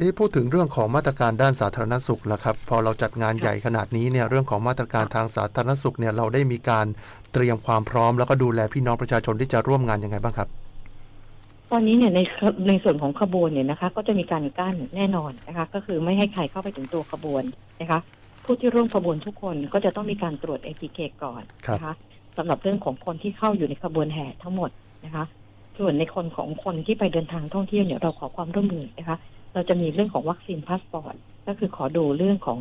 เอ๊ะพูดถึงเรื่องของมาตรการด้านสาธารณสุขแล้วครับ พอเราจัดงานใหญ่ขนาดนี้เนี่ยเรื่องของมาตรการทางสาธารณสุขเนี่ยเราได้มีการเตรียมความพร้อม แล้วก็ดูแลพี่น้องประชาชนที่จะร่วมงานยังไงบ้างครับ ตอนนี้เนี่ยในในส่วนของขบวนเนี่ยนะคะ ก็จะมีการกั้นแน่นอนนะคะ ก็คือไม่ให้ใครเข้าไปถึงตัวขบวนนะคะ ผู้ที่ร่วมขบวนทุกคนก็จะต้องมีการตรวจ ATK ก่อนนะคะสำหรับเรื่องของคนที่เข้าอยู่ในขบวนแห่ทั้งหมดนะคะ ส่วนในคนของคนที่ไปเดินทางท่องเที่ยวเนี่ยเราขอความร่วมมือนะคะ เราจะมีเรื่องของวัคซีนพาสปอร์ตก็คือขอดูเรื่องของ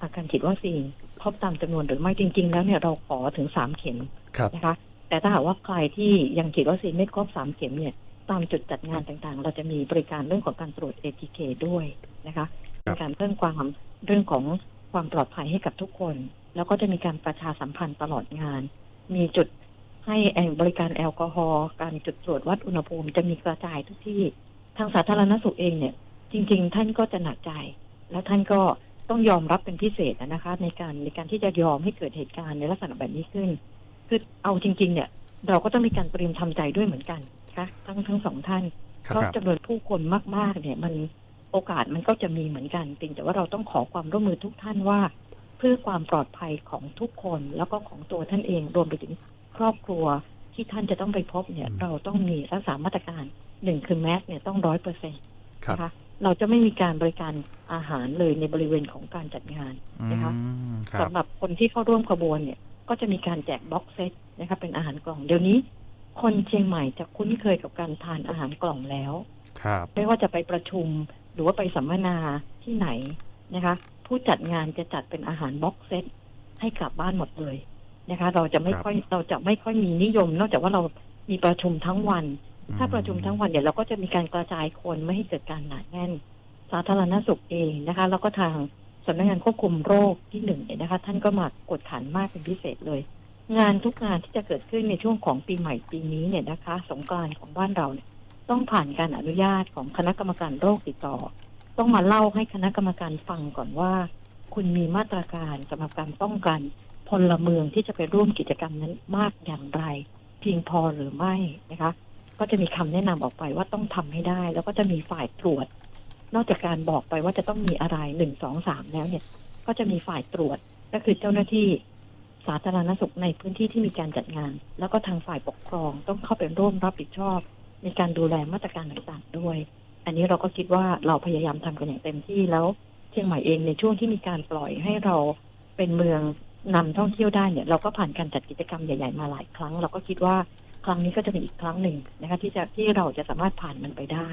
อาการฉีดวัคซีนครบตามจำนวนหรือไม่จริง ๆ แล้วเนี่ยเราขอถึงสามเข็มครับนะคะ แต่ถ้าหากว่าใครที่ยังฉีดวัคซีนไม่ครบสามเข็มเนี่ยตามจุดจัดงานต่างๆ เราจะมีบริการเรื่องของการตรวจ ATK ด้วยนะคะเป็นการเพิ่มความเรื่องของความปลอดภัยให้กับทุกคน แล้วก็จะมีการประชาสัมพันธ์ตลอดงาน มีจุดให้แอลบริการแอลกอฮอล์การจุดตรวจวัดอุณหภูมิจะมีกระจายทุกที่ ทางสาธารณสุขเองเนี่ย จริง ๆ ท่านก็จะหนักใจ แล้วท่านก็ต้องยอมรับเป็นพิเศษนะคะ ในการในการที่จะยอมให้เกิดเหตุการณ์ในลักษณะแบบนี้ขึ้น คือเอาจริง ๆ เนี่ย เราก็ต้องมีการเตรียมทำใจด้วยเหมือนกันนะคะทั้งทั้งสองท่านคเพรับราะจำนวนผู้คนมาก ๆ เนี่ย มันโอกาสมันก็จะมีเหมือนกันจริงแต่ว่าเราต้องขอความร่วมมือทุกท่านว่า เพื่อความปลอดภัยของทุกคนแล้วก็ของตัวท่านเองรวมไปถึงครอบครัวที่ท่านจะต้องไปพบเนี่ยอืมเราต้องมีรักษามาตรการหนึ่งคือแมสเนี่ยต้องร้อยเปอร์เซ็นต์ครับ นะคะเราจะไม่มีการบริการอาหารเลยในบริเวณของการจัดงานนะคะอืมครับสำหรับคนที่เข้าร่วมขบวนเนี่ย ก็จะมีการแจกบ็อกเซตนะคะเป็นอาหารกล่องเดี๋ยวนี้ คนเชียงใหม่จะคุ้นเคยกับการทานอาหารกล่องแล้วครับไม่ว่าจะไปประชุมหรือว่าไปสัมมนาที่ไหนนะคะ ผู้จัดงานจะจัดเป็นอาหารบ็อกเซตให้กลับบ้านหมดเลยนะคะ เราจะไม่ค่อยเราจะไม่ค่อยมีนิยม นอกจากว่าเรามีประชุมทั้งวัน ถ้าประชุมทั้งวันเดี๋ยวเราก็จะมีการกระจายคนไม่ให้เกิดการหนาแน่น สาธารณสุขเองนะคะ แล้วก็ทางสำนักงานควบคุมโรคที่หนึ่งเนี่ยนะคะ ท่านก็มากดขันมากเป็นพิเศษเลย งานทุกงานที่จะเกิดขึ้นในช่วงของปีใหม่ปีนี้เนี่ยนะคะ สงกรานต์ของบ้านเราเนี่ยต้องผ่านการอนุญาตของคณะกรรมการโรคติดต่อ ต้องมาเล่าให้คณะกรรมการฟังก่อนว่า คุณมีมาตรการสำหรับการป้องกันพลเมืองที่จะไปร่วมกิจกรรมนั้นมากอย่างไร เพียงพอหรือไม่นะคะ ก็จะมีคำแนะนำออกไปว่าต้องทำให้ได้ แล้วก็จะมีฝ่ายตรวจ นอกจากการบอกไปว่าจะต้องมีอะไรหนึ่งสองสามแล้วเนี่ย ก็จะมีฝ่ายตรวจก็คือเจ้าหน้าที่สาธารณสุขในพื้นที่ที่มีการจัดงาน แล้วก็ทางฝ่ายปกครองต้องเข้าไปร่วมรับผิดชอบในการดูแลมาตรการต่างๆด้วย อันนี้เราก็คิดว่าเราพยายามทำกันอย่างเต็มที่แล้วเชียงใหม่เองในช่วงที่มีการปล่อยให้เราเป็นเมืองนำท่องเที่ยวได้เนี่ย เราก็ผ่านการจัดกิจกรรมใหญ่ ๆ มาหลายครั้ง เราก็คิดว่า ครั้งนี้ก็จะเป็นอีกครั้งหนึ่งนะคะที่จะที่เราจะสามารถผ่านมันไปได้